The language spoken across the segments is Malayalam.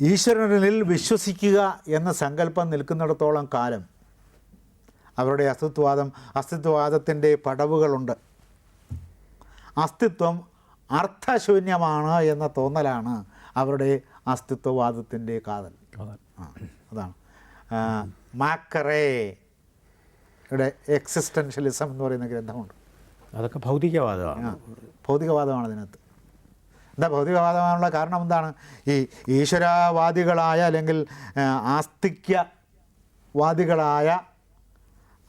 ഈശ്വരനിൽ വിശ്വസിക്കുക എന്ന സങ്കല്പം നിൽക്കുന്നിടത്തോളം കാലം അവരുടെ അസ്തിത്വവാദം അസ്തിത്വവാദത്തിന്റെ പടവുകളുണ്ട്. അസ്തിത്വം അർത്ഥശൂന്യമാണ് എന്ന തോന്നലാണ് അവരുടെ അസ്തിത്വവാദത്തിന്റെ കാതൽ. ആ അതാണ്. മാക്കറേയുടെ എക്സിസ്റ്റൻഷ്യലിസം എന്ന് പറയുന്ന ഗ്രന്ഥമുണ്ട്. അതൊക്കെ ഭൗതികവാദമാണ്. ഭൗതികവാദമാണ് അതിനകത്ത്. എന്താ ഭൗതികവാദമാനുള്ള കാരണം എന്താണ്? ഈ ഈശ്വരവാദികളായ അല്ലെങ്കിൽ ആസ്തിക്യവാദികളായ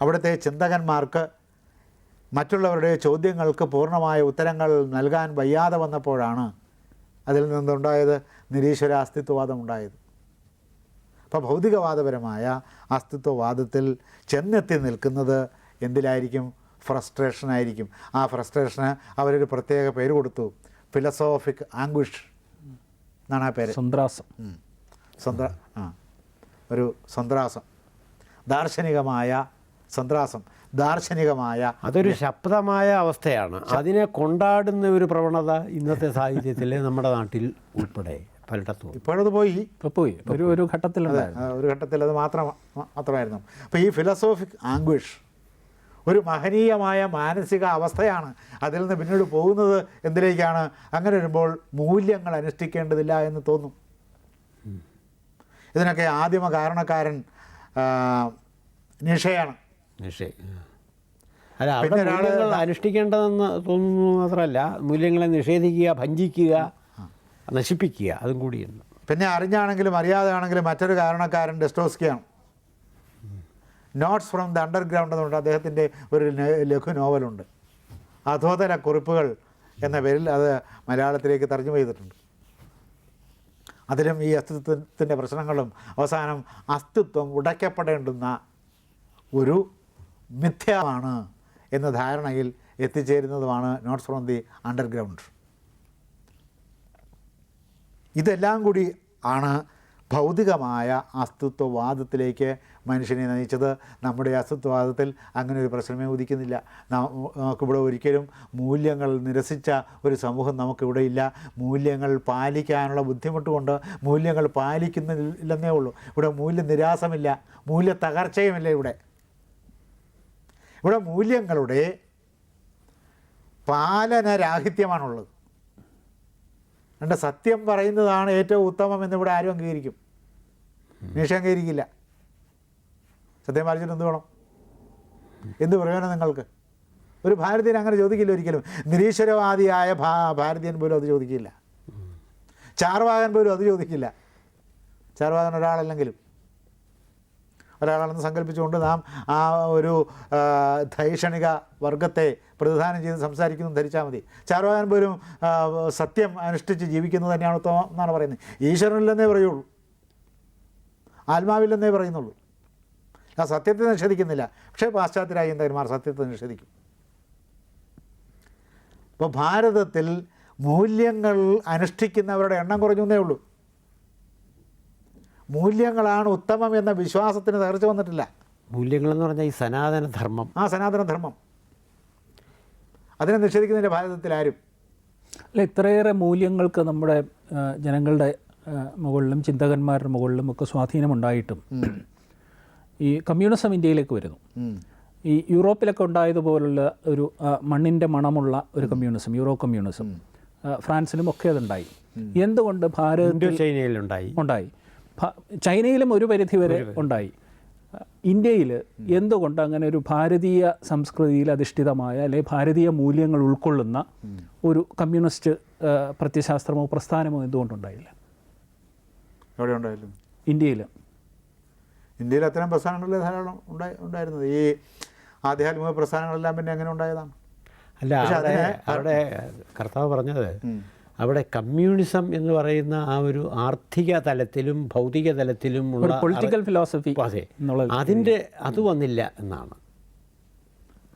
അവിടുത്തെ ചിന്തകന്മാർക്ക് മറ്റുള്ളവരുടെ ചോദ്യങ്ങൾക്ക് പൂർണമായ ഉത്തരങ്ങൾ നൽകാൻ വയ്യാതെ വന്നപ്പോഴാണ് അതിൽ നിന്നുണ്ടായത് നിരീശ്വര അസ്തിത്വവാദം ഉണ്ടായത് അപ്പോൾ ഭൗതികവാദപരമായ അസ്തിത്വവാദത്തിൽ ചെന്നെത്തി നിൽക്കുന്നത് എന്തിലായിരിക്കും? ഫ്രസ്ട്രേഷനായിരിക്കും. ആ ഫ്രസ്ട്രേഷന് അവരൊരു പ്രത്യേക പേര് കൊടുത്തു. ഫിലസോഫിക് ആംഗ്വിഷ് എന്നാണ് ആ പേര്. സന്ത്രാസം. സന്ത്ര ആ. ഒരു സന്ത്രാസം. ദാർശനികമായ സന്ത്രാസം. ദാർശനികമായ അതൊരു ശബ്ദമായ അവസ്ഥയാണ്. അതിനെ കൊണ്ടാടുന്ന ഒരു പ്രവണത ഇന്നത്തെ സാഹിത്യത്തിൽ നമ്മുടെ നാട്ടിൽ ഉൾപ്പെടെ പലയിടത്തും ഇപ്പോഴത് പോയി. ഇപ്പോൾ പോയി. ഒരു ഒരു ഘട്ടത്തിൽ ഒരു ഘട്ടത്തിൽ അത് മാത്രം മാത്രമായിരുന്നു. അപ്പോൾ ഈ ഫിലസോഫിക് ആംഗ്വിഷ് ഒരു മഹനീയമായ മാനസിക അവസ്ഥയാണ് അതിൽ നിന്ന് പിന്നീട് പോകുന്നത് എന്തിലേക്കാണ്? അങ്ങനെ വരുമ്പോൾ മൂല്യങ്ങൾ അനുഷ്ഠിക്കേണ്ടതില്ല എന്ന് തോന്നും. ഇതിനൊക്കെ ആദിമ കാരണക്കാരൻ നിഷയാണ്. പിന്നെ ഒരാൾ അനുഷ്ഠിക്കേണ്ടതെന്ന് തോന്നുന്നു മാത്രമല്ല മൂല്യങ്ങളെ നിഷേധിക്കുക ഭഞ്ചിക്കുക നശിപ്പിക്കുക അതും കൂടിയുണ്ട്. പിന്നെ അറിഞ്ഞാണെങ്കിലും അറിയാതെ ആണെങ്കിലും മറ്റൊരു കാരണക്കാരൻ ഡെസ്റ്റോസ്കിയാണ്. നോട്ട്സ് ഫ്രം ദ അണ്ടർഗ്രൗണ്ട് എന്നുകൊണ്ട് അദ്ദേഹത്തിന്റെ ഒരു ലഘു നോവലുണ്ട്. അധോതര കുറിപ്പുകൾ എന്ന പേരിൽ അത് മലയാളത്തിലേക്ക് തർജമ ചെയ്തിട്ടുണ്ട്. അതിലും ഈ അസ്തിത്വത്തിന്റെ പ്രശ്നങ്ങളും അവസാനം അസ്തിത്വം ഉടയ്ക്കപ്പെടേണ്ടുന്ന ഒരു മിഥ്യമാണ് എന്ന ധാരണയിൽ എത്തിച്ചേരുന്നതുമാണ് നോട്ട്സ് ഫ്രോം ദി അണ്ടർഗ്രൗണ്ട് ഇതെല്ലാം കൂടി ആണ് ഭൗതികമായ അസ്തിത്വവാദത്തിലേക്ക് മനുഷ്യനെ നയിച്ചത് നമ്മുടെ അസ്തിത്വവാദത്തിൽ അങ്ങനെ ഒരു പ്രശ്നമേ ഉദിക്കുന്നില്ല. നമുക്കിവിടെ ഒരിക്കലും മൂല്യങ്ങൾ നിരസിച്ച ഒരു സമൂഹം നമുക്കിവിടെ ഇല്ല. മൂല്യങ്ങൾ പാലിക്കാനുള്ള ബുദ്ധിമുട്ട് കൊണ്ട് മൂല്യങ്ങൾ പാലിക്കുന്നില്ലെന്നേ ഉള്ളൂ. ഇവിടെ മൂല്യ നിരാസമില്ല മൂല്യ തകർച്ചയുമില്ല ഇവിടെ. ഇവിടെ മൂല്യങ്ങളുടെ പാലനരാഹിത്യമാണുള്ളത്. രണ്ട് സത്യം പറയുന്നതാണ് ഏറ്റവും ഉത്തമം എന്നിവിടെ ആരും അംഗീകരിക്കും. നിഷ അംഗീകരിക്കില്ല. സത്യം പാലിച്ചിട്ട് എന്ത് വേണം? എന്ത് പ്രയോജനം നിങ്ങൾക്ക്? ഒരു ഭാരതീയൻ അങ്ങനെ ചോദിക്കില്ല ഒരിക്കലും. നിരീശ്വരവാദിയായ ഭാ ഭാരതീയൻ പോലും അത് ചോദിക്കില്ല. ചാർവാകൻ പോലും അത് ചോദിക്കില്ല. ചാർവാകൻ ഒരാളല്ലെങ്കിലും. ഒരാളാണെന്ന് സങ്കല്പിച്ചുകൊണ്ട് നാം ആ ഒരു ധൈഷണിക വർഗത്തെ പ്രതിദാനം ചെയ്ത് സംസാരിക്കുന്നു ധരിച്ചാൽ മതി. ചാർവാകൻ പോലും സത്യം അനുഷ്ഠിച്ച് ജീവിക്കുന്നത് തന്നെയാണ് ഉത്തമം എന്നാണ് പറയുന്നത്. ഈശ്വരനില്ലെന്നേ പറയുള്ളൂ. ആത്മാവില്ലെന്നേ പറയുന്നുള്ളൂ. ആ സത്യത്തെ നിഷേധിക്കുന്നില്ല. പക്ഷേ പാശ്ചാത്യ രാജ്യന്തന്മാർ സത്യത്തെ നിഷേധിക്കും. ഇപ്പോൾ ഭാരതത്തിൽ മൂല്യങ്ങൾ അനുഷ്ഠിക്കുന്നവരുടെ എണ്ണം കുറഞ്ഞു ഉള്ളൂ. മൂല്യങ്ങളാണ് ഉത്തമം എന്ന വിശ്വാസത്തിന് തകർച്ച വന്നിട്ടില്ല. മൂല്യങ്ങളെന്ന് പറഞ്ഞാൽ ഈ സനാതന ധർമ്മം ആ സനാതന ധർമ്മം അതിനെ നിഷേധിക്കുന്നതിന്റെ ഭാരതത്തിൽ ആരും. അല്ല ഇത്രയേറെ മൂല്യങ്ങൾക്ക് നമ്മുടെ ജനങ്ങളുടെ മുകളിലും ചിന്തകന്മാരുടെ മുകളിലും ഒക്കെ സ്വാധീനമുണ്ടായിട്ടും ഈ കമ്മ്യൂണിസം ഇന്ത്യയിലേക്ക് വരുന്നു. ഈ യൂറോപ്പിലൊക്കെ ഉണ്ടായതുപോലുള്ള ഒരു മണ്ണിന്റെ മണമുള്ള ഒരു കമ്മ്യൂണിസം യൂറോ കമ്മ്യൂണിസം. ഫ്രാൻസിലും ഒക്കെ അതുണ്ടായി. എന്തുകൊണ്ട് ഭാരതത്തിൽ ചൈനയിലുണ്ടായി. ഉണ്ടായി? ചൈനയിലും ഒരു പരിധി വരെ ഉണ്ടായി. ഇന്ത്യയിൽ എന്തുകൊണ്ട് അങ്ങനെ ഒരു ഭാരതീയ സംസ്കൃതിയിൽ അധിഷ്ഠിതമായ അല്ലെ ഭാരതീയ മൂല്യങ്ങൾ ഉൾക്കൊള്ളുന്ന ഒരു കമ്മ്യൂണിസ്റ്റ് പ്രത്യശാസ്ത്രമോ പ്രസ്ഥാനമോ എന്തുകൊണ്ടുണ്ടായില്ല? എവിടെ ഇന്ത്യയിൽ. ഇന്ത്യയിൽ അത്തരം പ്രസ്ഥാനങ്ങളിൽ ധാരാളം ഉണ്ടായി ഉണ്ടായിരുന്നത്. ഈ ആധ്യാത്മിക പ്രസ്ഥാനങ്ങളെല്ലാം പിന്നെ എങ്ങനെ ഉണ്ടായതാണ്? അല്ല അവിടെ അവിടെ കർത്താവ് പറഞ്ഞത് അവിടെ കമ്മ്യൂണിസം എന്ന് പറയുന്ന ആ ഒരു ആർത്ഥിക തലത്തിലും ഭൗതിക തലത്തിലും ഉള്ള പൊളിറ്റിക്കൽ ഫിലോസഫി അതെ. അതിന്റെ അത് വന്നില്ല എന്നാണ്.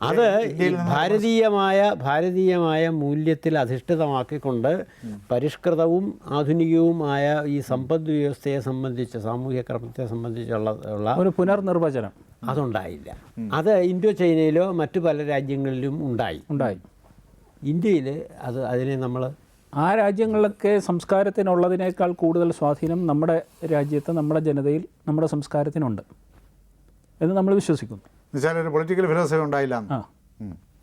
അത് ഭാരതീയമായ ഭാരതീയമായ മൂല്യത്തിൽ അധിഷ്ഠിതമാക്കിക്കൊണ്ട് പരിഷ്കൃതവും ആധുനികവുമായ ഈ സമ്പദ് വ്യവസ്ഥയെ സംബന്ധിച്ച് സാമൂഹ്യ ക്രമത്തെ സംബന്ധിച്ചുള്ള ഉള്ള ഒരു പുനർനിർവചനം. അതുണ്ടായില്ല. അത് ഇൻഡോ ചൈനയിലോ മറ്റു പല രാജ്യങ്ങളിലും ഉണ്ടായി. ഉണ്ടായി. ഇന്ത്യയിൽ അത് അതിനെ നമ്മൾ ആ രാജ്യങ്ങളിലൊക്കെ സംസ്കാരത്തിനുള്ളതിനേക്കാൾ കൂടുതൽ സ്വാധീനം നമ്മുടെ രാജ്യത്ത് നമ്മുടെ ജനതയിൽ നമ്മുടെ സംസ്കാരത്തിനുണ്ട് എന്ന് നമ്മൾ വിശ്വസിക്കുന്നു. പൊളിറ്റിക്കൽ ഫിലോസഫി ഉണ്ടായില്ല ആ.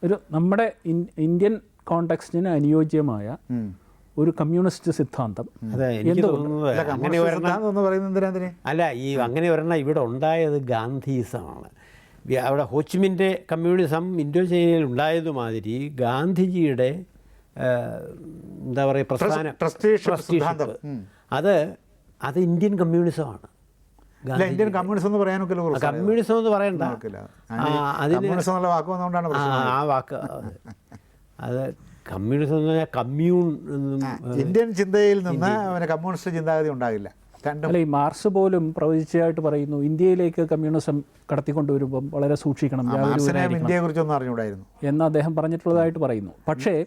ഒരു നമ്മുടെ ഇന്ത്യൻ കോണ്ടെക്സ്റ്റിന് അനുയോജ്യമായ ഒരു കമ്മ്യൂണിസ്റ്റ് സിദ്ധാന്തം അല്ല, ഈ അങ്ങനെ ഒരെണ്ണം ഇവിടെ ഉണ്ടായത് ഗാന്ധിസമാണ്. വി- അവിടെ ഹോച്ചിമിന്റെ കമ്മ്യൂണിസം ഇൻഡോ ചൈനയിൽ ഉണ്ടായതുമാതിരി ഗാന്ധിജിയുടെ എന്താ പറയുക പ്രസ്ഥാനം. സിദ്ധാന്തം. അത് അത് ഇന്ത്യൻ കമ്മ്യൂണിസമാണ്. അല്ല ഇന്ത്യൻ കമ്മ്യൂണിസം എന്ന് പറയാനൊക്കെ കമ്മ്യൂണിസം എന്ന് പറയണ്ട. ആ, കമ്മ്യൂണിസം എന്നുള്ള വാക്ക് വന്നുകൊണ്ടാണ് ആ, വാക്ക്. അത് കമ്മ്യൂണിസം എന്ന് പറഞ്ഞാൽ കമ്മ്യൂൺ എന്നും ഇന്ത്യൻ ചിന്തയിൽ നിന്ന് അവന് കമ്മ്യൂണിസ്റ്റ് ചിന്താഗതി ഉണ്ടാകില്ല. അല്ല ഈ മാർസ് പോലും പ്രവചിച്ചതായിട്ട് പറയുന്നു ഇന്ത്യയിലേക്ക് കമ്മ്യൂണിസം കടത്തിക്കൊണ്ടുവരുമ്പം വളരെ സൂക്ഷിക്കണം. മാർസിനെ ജാഗരൂകനായിരിക്കണം ഇന്ത്യയെ കുറിച്ചൊന്നും അറിഞ്ഞുകൂടായിരുന്നു. എന്ന് അദ്ദേഹം പറഞ്ഞിട്ടുള്ളതായിട്ട് പറയുന്നു. പക്ഷേ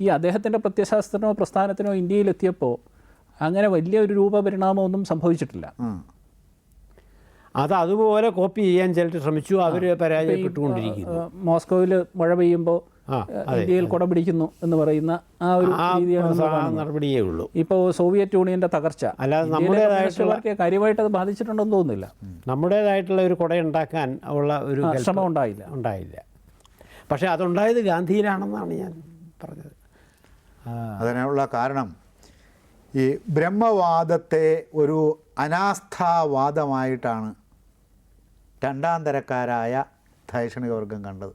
ഈ അദ്ദേഹത്തിന്റെ പ്രത്യശാസ്ത്രത്തിനോ പ്രസ്ഥാനത്തിനോ ഇന്ത്യയിലെത്തിയപ്പോൾ അങ്ങനെ വലിയ ഒരു രൂപപരിണാമമൊന്നും സംഭവിച്ചിട്ടില്ല. അത് അതുപോലെ കോപ്പി ചെയ്യാൻ ചിലർ ശ്രമിച്ചു അവർ പരാജയപ്പെട്ടുകൊണ്ടിരിക്കുന്നു. മോസ്കോയിൽ മഴ പെയ്യുമ്പോൾ ഇന്ത്യയിൽ കുട പിടിക്കുന്നു എന്ന് പറയുന്ന ആ ഒരു രീതിയാണ് നടപടിയേ ഉള്ളൂ. ഇപ്പോൾ സോവിയറ്റ് യൂണിയന്റെ തകർച്ച. അല്ലാതെ നമ്മുടേതായിട്ടുള്ള- കാര്യമായിട്ട് അത് ബാധിച്ചിട്ടുണ്ടെന്ന് തോന്നുന്നില്ല. നമ്മുടേതായിട്ടുള്ള ഒരു കുട ഉണ്ടാക്കാൻ ഉള്ള ഒരു ശ്രമം ഉണ്ടായില്ല. ഉണ്ടായില്ല. പക്ഷേ അതുണ്ടായത് ഗാന്ധിയിലാണെന്നാണ് ഞാൻ പറഞ്ഞത്. അതിനുള്ള കാരണം ഈ ബ്രഹ്മവാദത്തെ ഒരു അനാസ്ഥാവാദമായിട്ടാണ് രണ്ടാം തരക്കാരായ ധൈഷണിക വർഗം കണ്ടത്.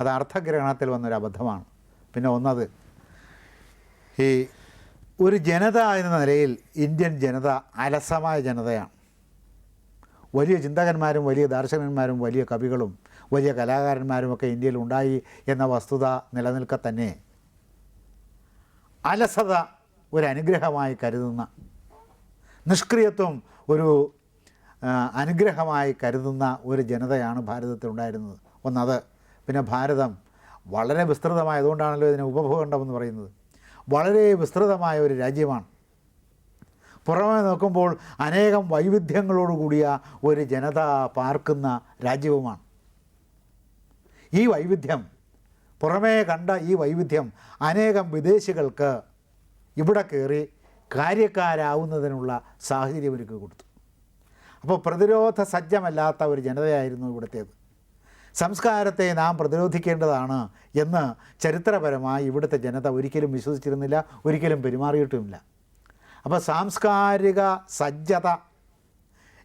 അത് അർത്ഥഗ്രഹണത്തിൽ വന്നൊരു അബദ്ധമാണ്. പിന്നെ ഒന്നത് ഈ ഒരു ജനത എന്ന നിലയിൽ ഇന്ത്യൻ ജനത അലസമായ ജനതയാണ്. വലിയ ചിന്തകന്മാരും വലിയ ദാർശനികന്മാരും വലിയ കവികളും വലിയ കലാകാരന്മാരുമൊക്കെ ഇന്ത്യയിൽ ഉണ്ടായി എന്ന വസ്തുത നിലനിൽക്കെ തന്നെ അലസത ഒരു അനുഗ്രഹമായി കരുതുന്ന നിഷ്ക്രിയത്വം ഒരു അനുഗ്രഹമായി കരുതുന്ന ഒരു ജനതയാണ് ഭാരതത്തിൽ ഉണ്ടായിരുന്നത്. ഒന്നത് പിന്നെ ഭാരതം വളരെ വിസ്തൃതമായതുകൊണ്ടാണല്ലോ ഇതിനെ ഉപഭൂഖണ്ഡം എന്ന് പറയുന്നത്. വളരെ വിസ്തൃതമായ ഒരു രാജ്യമാണ്. പുറമെ നോക്കുമ്പോൾ അനേകം വൈവിധ്യങ്ങളോടുകൂടിയ ഒരു ജനത പാർക്കുന്ന രാജ്യവുമാണ്. ഈ വൈവിധ്യം. പുറമേ കണ്ട ഈ വൈവിധ്യം അനേകം വിദേശികൾക്ക് ഇവിടെ കയറി കാര്യക്കാരാവുന്നതിനുള്ള സാഹചര്യം ഒരുക്കി കൊടുത്തു. അപ്പോൾ പ്രതിരോധ സജ്ജമല്ലാത്ത ഒരു ജനതയായിരുന്നു ഇവിടുത്തേത്. സംസ്കാരത്തെ നാം പ്രതിരോധിക്കേണ്ടതാണ് എന്ന് ചരിത്രപരമായി ഇവിടുത്തെ ജനത ഒരിക്കലും വിശ്വസിച്ചിരുന്നില്ല ഒരിക്കലും പെരുമാറിയിട്ടുമില്ല. അപ്പോൾ സാംസ്കാരിക സജ്ജത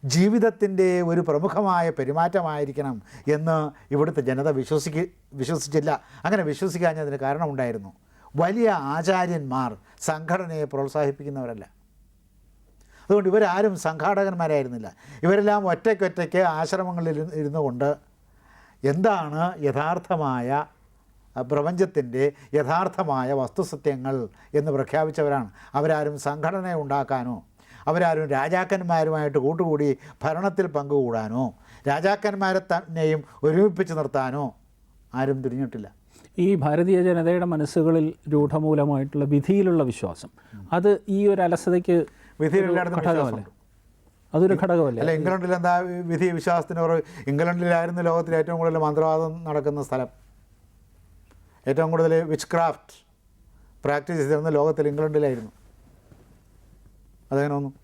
ജീവിതത്തിന്റെ ഒരു പ്രമുഖമായ പെരുമാറ്റമായിരിക്കണം എന്ന് ഇവിടുത്തെ ജനത വിശ്വസിക്ക വിശ്വസിച്ചില്ല. അങ്ങനെ വിശ്വസിക്കാഞ്ഞതിന് കാരണമുണ്ടായിരുന്നു. വലിയ ആചാര്യന്മാർ സംഘടനയെ പ്രോത്സാഹിപ്പിക്കുന്നവരല്ല. അതുകൊണ്ട് ഇവരാരും സംഘാടകന്മാരായിരുന്നില്ല. ഇവരെല്ലാം ഒറ്റയ്ക്കൊറ്റയ്ക്ക് ആശ്രമങ്ങളിൽ ഇരുന്നു കൊണ്ട് എന്താണ് യഥാർത്ഥമായ പ്രപഞ്ചത്തിന്റെ യഥാർത്ഥമായ വസ്തുസത്യങ്ങൾ എന്ന് പ്രഖ്യാപിച്ചവരാണ്. അവരാരും സംഘടന ഉണ്ടാക്കാനോ അവരാരും രാജാക്കന്മാരുമായിട്ട് കൂട്ടുകൂടി ഭരണത്തിൽ പങ്കുകൂടാനോ രാജാക്കന്മാരെ തന്നെയും ഒരുമിപ്പിച്ച് നിർത്താനോ ആരും തിരിഞ്ഞിട്ടില്ല. ഈ ഭാരതീയ ജനതയുടെ മനസ്സുകളിൽ രൂഢമൂലമായിട്ടുള്ള വിധിയിലുള്ള വിശ്വാസം അത് ഈ ഒരു അലസതയ്ക്ക് ഘടകമല്ലേ? അതൊരു ഘടകമല്ല? അല്ല ഇംഗ്ലണ്ടിൽ എന്താ വിധി വിശ്വാസത്തിന് കുറവ് ഇംഗ്ലണ്ടിലായിരുന്നു ലോകത്തിൽ ഏറ്റവും കൂടുതൽ മന്ത്രവാദം നടക്കുന്ന സ്ഥലം. ഏറ്റവും കൂടുതൽ വിച്ച് ക്രാഫ്റ്റ് പ്രാക്ടീസ് ചെയ്തിരുന്ന ലോകത്തിൽ ഇംഗ്ലണ്ടിലായിരുന്നു. അതെങ്ങനെ ഒന്നും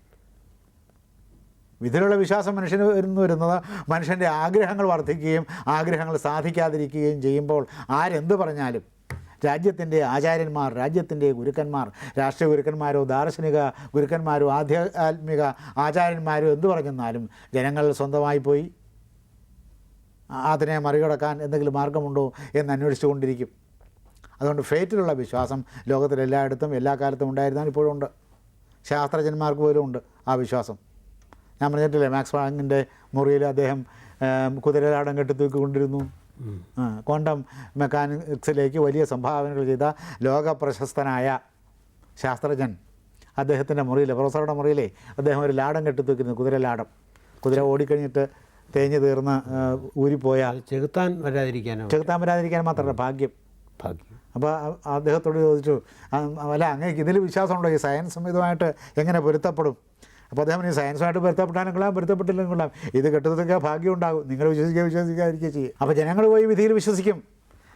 ഇതിലുള്ള വിശ്വാസം മനുഷ്യന് വരുന്നു വരുന്നത് മനുഷ്യന്റെ ആഗ്രഹങ്ങൾ വർദ്ധിക്കുകയും ആഗ്രഹങ്ങൾ സാധിക്കാതിരിക്കുകയും ചെയ്യുമ്പോൾ ആരെന്ത് പറഞ്ഞാലും രാജ്യത്തിന്റെ ആചാര്യന്മാർ രാജ്യത്തിന്റെ ഗുരുക്കന്മാർ രാഷ്ട്രീയ ഗുരുക്കന്മാരോ ദാർശനിക ഗുരുക്കന്മാരോ ആധ്യാത്മിക ആചാര്യന്മാരോ എന്ത് പറഞ്ഞെന്നാലും ജനങ്ങൾ സ്വന്തമായി പോയി അതിനെ മറികടക്കാൻ എന്തെങ്കിലും മാർഗമുണ്ടോ എന്ന് അന്വേഷിച്ചുകൊണ്ടിരിക്കും അതുകൊണ്ട് ഫേറ്റിലുള്ള വിശ്വാസം ലോകത്തിലെല്ലായിടത്തും എല്ലാ കാലത്തും ഉണ്ടായിരുന്നാൽ ഇപ്പോഴും ഉണ്ട്. ശാസ്ത്രജ്ഞന്മാർക്ക് പോലും ഉണ്ട് ആ വിശ്വാസം. ഞാൻ പറഞ്ഞിട്ടില്ലേ മാക്സ് വാങ്ങിന്റെ മുറിയിൽ അദ്ദേഹം കുതിരലാടം കെട്ടി തൂക്കിക്കൊണ്ടിരുന്നു. ആ, ക്വാണ്ടം മെക്കാനിക്സിലേക്ക് വലിയ സംഭാവനകൾ ചെയ്ത ലോക പ്രശസ്തനായ ശാസ്ത്രജ്ഞൻ അദ്ദേഹത്തിന്റെ മുറിയിൽ പ്രൊഫസറുടെ മുറിയിലേ അദ്ദേഹം ഒരു ലാടം കെട്ടി കുതിര കുതിരലാടം. കുതിര ഓടിക്കഴിഞ്ഞിട്ട് തേഞ്ഞു തീർന്ന് ഊരിപ്പോയാൽ ഊരിപ്പോയ ചെകുത്താൻ വരാതിരിക്കാൻ ചെകുത്താൻ വരാതിരിക്കാൻ മാത്രമല്ല ഭാഗ്യം. ഭാഗ്യം. അപ്പോൾ അദ്ദേഹത്തോട് ചോദിച്ചു "ആ, അല്ല അങ്ങേക്ക് ഇതിൽ വിശ്വാസമുണ്ടോ? ഈ സയൻസ് ഇതുമായിട്ട് എങ്ങനെ പൊരുത്തപ്പെടും? അപ്പോൾ അദ്ദേഹം ഈ സയൻസുമായിട്ട് പൊരുത്തപ്പെട്ടാലും കൊള്ളാം പൊരുത്തപ്പെട്ടില്ലെങ്കിൽ കൊള്ളാം. ഇത് കെട്ടുന്നതൊക്കെ ഭാഗ്യം ഉണ്ടാകും നിങ്ങൾ വിശ്വസിക്കുക വിശ്വസിക്കാതിരിക്കുക ചെയ്യും. അപ്പോൾ ജനങ്ങൾ പോയി വിധിയിൽ വിശ്വസിക്കും.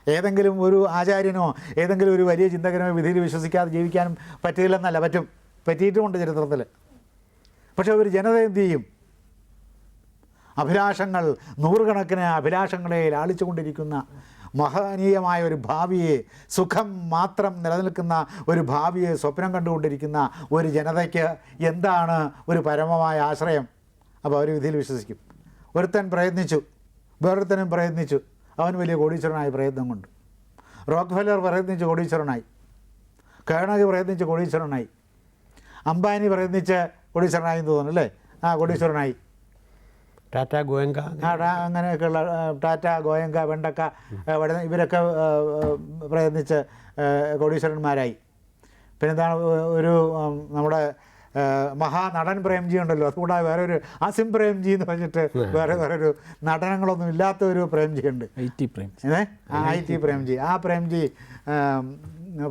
ഏതെങ്കിലും ഒരു ആചാര്യനോ ഏതെങ്കിലും ഒരു വലിയ ചിന്തകനോ വിധിയിൽ വിശ്വസിക്കാതെ ജീവിക്കാനും പറ്റിയില്ലെന്നല്ല പറ്റും. പറ്റിയിട്ടുമുണ്ട് ചരിത്രത്തിൽ പക്ഷെ ഒരു ജനത എന്ത് ചെയ്യും? അഭിലാഷങ്ങൾ നൂറുകണക്കിന് അഭിലാഷങ്ങളെ ലാളിച്ചുകൊണ്ടിരിക്കുന്ന മഹനീയമായ ഒരു ഭാവിയെ സുഖം മാത്രം നിലനിൽക്കുന്ന ഒരു ഭാവിയെ സ്വപ്നം കണ്ടുകൊണ്ടിരിക്കുന്ന ഒരു ജനതയ്ക്ക് എന്താണ് ഒരു പരമമായ ആശ്രയം? അപ്പോൾ അവർ വിധിയിൽ വിശ്വസിക്കും. ഒരുത്തൻ പ്രയത്നിച്ചു വേറൊരുത്തനും പ്രയത്നിച്ചു. അവൻ വലിയ കോടീശ്വരനായ പ്രയത്നം കൊണ്ട്. റോക്ക് ഫെല്ലർ പ്രയത്നിച്ച് കോടീശ്വരനായി. കേണകി പ്രയത്നിച്ച് കോടീശ്വരനായി. അംബാനി പ്രയത്നിച്ച് കോടീശ്വരനായി എന്ന് തോന്നുന്നു അല്ലേ? ആ കോടീശ്വരനായി. ടാറ്റ ഗോയങ്ക അങ്ങനെയൊക്കെയുള്ള ടാറ്റ ഗോയങ്ക വെണ്ടക്ക ഇവരൊക്കെ പ്രയത്നിച്ച് കോടീശ്വരന്മാരായി. പിന്നെ എന്താണ് ഒരു നമ്മുടെ മഹാനടൻ പ്രേംജി ഉണ്ടല്ലോ അതുകൂടാതെ വേറെ ഒരു അസിം പ്രേംജി എന്ന് പറഞ്ഞിട്ട് വേറെ വേറെ ഒരു നടനങ്ങളൊന്നും ഇല്ലാത്ത ഒരു പ്രേംജി ഉണ്ട്. I T Premji. ഏ? ആ ഐ ടി പ്രേംജി. ആ പ്രേംജി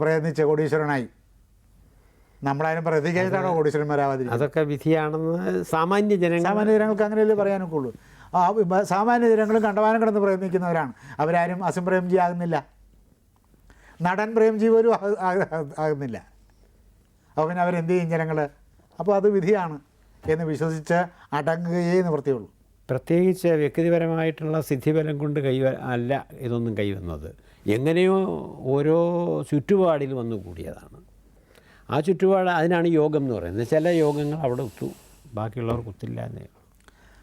പ്രയത്നിച്ച് കോടീശ്വരനായി. നമ്മളാരും പ്രയത്നിക്കാനായിട്ടാണോ കോടീശ്വരന്മാരാവാതിരിക്കുന്നത് അതൊക്കെ വിധിയാണെന്ന് സാമാന്യ ജനങ്ങൾ സാമാന്യ ജനങ്ങൾക്ക് അങ്ങനെയല്ലേ പറയാനൊക്കെ ഉള്ളൂ ആ സാമാന്യ ജനങ്ങളും കണ്ടവാനം കിടന്ന് പ്രയത്നിക്കുന്നവരാണ് അവരാരും അസിം പ്രേംജി ആകുന്നില്ല. നടൻ പ്രേംജി പോലും ആക- ആക- ആകുന്നില്ല. അപ്പോൾ പിന്നെ അവരെന്ത് ചെയ്യും ജനങ്ങൾ അപ്പോൾ അത് വിധിയാണ് എന്ന് വിശ്വസിച്ച് അടങ്ങുകയേ നിവൃത്തിയുള്ളൂ. പ്രത്യേകിച്ച് വ്യക്തിപരമായിട്ടുള്ള സിദ്ധിബലം കൊണ്ട് കൈ അല്ല ഇതൊന്നും കൈവന്നത്. എങ്ങനെയോ ഓരോ ചുറ്റുപാടിൽ വന്നു കൂടിയതാണ്. ആ ചുറ്റുപാട് അതിനാണ് യോഗം എന്ന് പറയുന്നത്. ചില യോഗങ്ങൾ അവിടെ ഒത്തു. ബാക്കിയുള്ളവർ ഒത്തില്ല എന്നേ.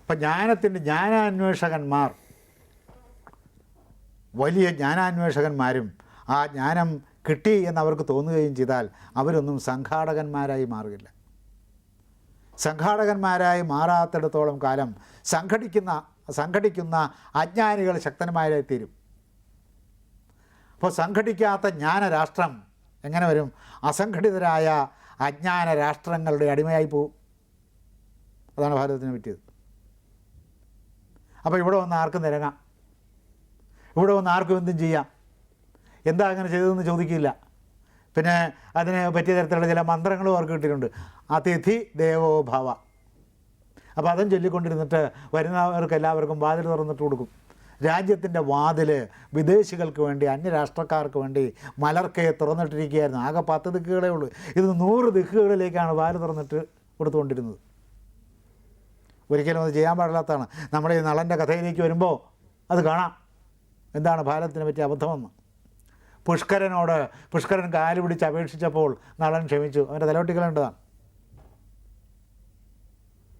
അപ്പം ജ്ഞാനത്തിന്റെ ജ്ഞാനാന്വേഷകന്മാർ വലിയ ജ്ഞാനാന്വേഷകന്മാരും ആ ജ്ഞാനം കിട്ടി എന്ന് അവർക്ക് തോന്നുകയും ചെയ്താൽ അവരൊന്നും സംഘാടകന്മാരായി മാറുകയില്ല. സംഘാടകന്മാരായി മാറാത്തിടത്തോളം കാലം സംഘടിക്കുന്ന സംഘടിക്കുന്ന അജ്ഞാനികൾ ശക്തന്മാരായി തീരും. അപ്പോൾ സംഘടിക്കാത്ത ജ്ഞാനരാഷ്ട്രം എങ്ങനെ വരും? അസംഘടിതരായ അജ്ഞാന രാഷ്ട്രങ്ങളുടെ അടിമയായി പോവും. അതാണ് ഭാരതത്തിന് പറ്റിയത്. അപ്പോൾ ഇവിടെ വന്ന് ആർക്കും നിരങ്ങാം. ഇവിടെ വന്ന് ആർക്കും എന്തും ചെയ്യാം. എന്താ അങ്ങനെ ചെയ്തതെന്ന് ചോദിക്കില്ല. പിന്നെ അതിന് പറ്റിയ തരത്തിലുള്ള ചില മന്ത്രങ്ങളും അവർക്ക് കിട്ടിയിട്ടുണ്ട്. അതിഥി ദേവോ ഭവ. അപ്പോൾ അതും ചൊല്ലിക്കൊണ്ടിരുന്നിട്ട് വരുന്നവർക്ക് എല്ലാവർക്കും വാതിൽ തുറന്നിട്ട് കൊടുക്കും. രാജ്യത്തിന്റെ വാതിൽ വിദേശികൾക്ക് വേണ്ടി അന്യരാഷ്ട്രക്കാർക്ക് വേണ്ടി മലർക്കെ തുറന്നിട്ടിരിക്കുകയായിരുന്നു. ആകെ പത്ത് ദിക്കുകളേ ഉള്ളൂ. ഇത് നൂറ് ദിക്കുകളിലേക്കാണ് വാൽ തുറന്നിട്ട് കൊടുത്തുകൊണ്ടിരുന്നത്. ഒരിക്കലും അത് ചെയ്യാൻ പാടില്ലാത്തതാണ്. നമ്മുടെ ഈ നളന്റെ കഥയിലേക്ക് വരുമ്പോൾ അത് കാണാം. എന്താണ് ഭാരതത്തിനെ പറ്റിയ അബദ്ധമെന്ന്. പുഷ്കരനോട് പുഷ്കരൻ കാൽ പിടിച്ച് അപേക്ഷിച്ചപ്പോൾ നളൻ ക്ഷമിച്ചു. അവന്റെ തലവട്ടിക്കലേണ്ടതാണ്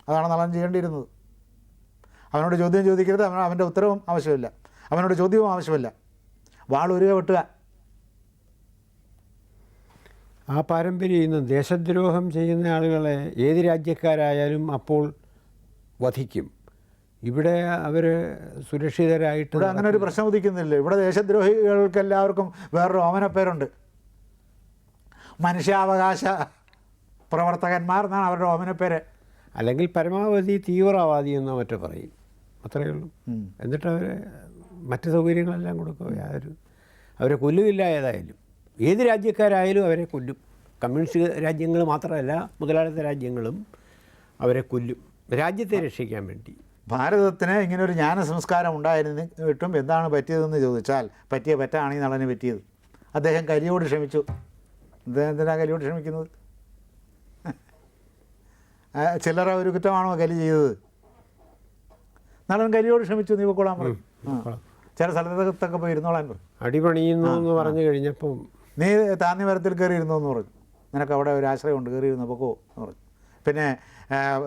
അതാണ് നളൻ ചെയ്യേണ്ടിയിരുന്നത്. അവനോട് ചോദ്യം ചോദിക്കരുത് അവൻ അവന്റെ ഉത്തരവും ആവശ്യമില്ല. അവനോട് ചോദ്യവും ആവശ്യമില്ല. വാളൊരുക വെട്ടുക. ആ പാരമ്പര്യം ഇന്ന് ദേശദ്രോഹം ചെയ്യുന്ന ആളുകളെ ഏത് രാജ്യക്കാരായാലും അപ്പോൾ വധിക്കും. ഇവിടെ അവർ സുരക്ഷിതരായിട്ട് ഇവിടെ അങ്ങനെ ഒരു പ്രശ്നം ഉദിക്കുന്നില്ല. ഇവിടെ ദേശദ്രോഹികൾക്ക് എല്ലാവർക്കും വേറൊരു ഓമനപ്പേരുണ്ട്. മനുഷ്യാവകാശ പ്രവർത്തകന്മാർ എന്നാണ് അവരുടെ ഓമനപ്പേര്. അല്ലെങ്കിൽ പരമാവധി തീവ്രവാദി എന്നോ മറ്റോ പറയും. അത്രയേ ഉള്ളൂ. എന്നിട്ട് അവരെ മറ്റ് സൗകര്യങ്ങളെല്ലാം കൊടുക്കുക യാതൊരു അവരെ കൊല്ലുമില്ല ഏതായാലും. ഏത് രാജ്യക്കാരായാലും അവരെ കൊല്ലും. കമ്മ്യൂണിസ്റ്റ് രാജ്യങ്ങൾ മാത്രമല്ല മുതലാളിത്ത രാജ്യങ്ങളും അവരെ കൊല്ലും. രാജ്യത്തെ രക്ഷിക്കാൻ വേണ്ടി. ഭാരതത്തിന് ഇങ്ങനെ ഒരു ജ്ഞാന സംസ്കാരം ഉണ്ടായിരുന്നിട്ടും എന്താണ് പറ്റിയതെന്ന് ചോദിച്ചാൽ പറ്റിയ പറ്റാണ് ഈ നളന് പറ്റിയത്. അദ്ദേഹം കരിയോട് ക്ഷമിച്ചു. അദ്ദേഹം എന്തിനാണ് കരിയോട് ക്ഷമിക്കുന്നത്? ചിലരെ ചില്ലറ ഒരു കുറ്റമാണോ കലി ചെയ്തത്? നളൻ കരിയോട് ക്ഷമിച്ചു നീ പൊക്കോളാൻ ആ. ചില സ്ഥലത്തൊക്കെ പോയി ഇരുന്നോളാൻ പറഞ്ഞു അടിപണിയുന്നു എന്ന് പറഞ്ഞു കഴിഞ്ഞപ്പം നീ താന്നി മരത്തിൽ കയറി ഇരുന്നു എന്ന് പറഞ്ഞു. നിനക്ക് അവിടെ ഒരു ആശ്രയമുണ്ട് കയറി ഇരുന്ന് പൊക്കോ എന്ന് പറഞ്ഞു. പിന്നെ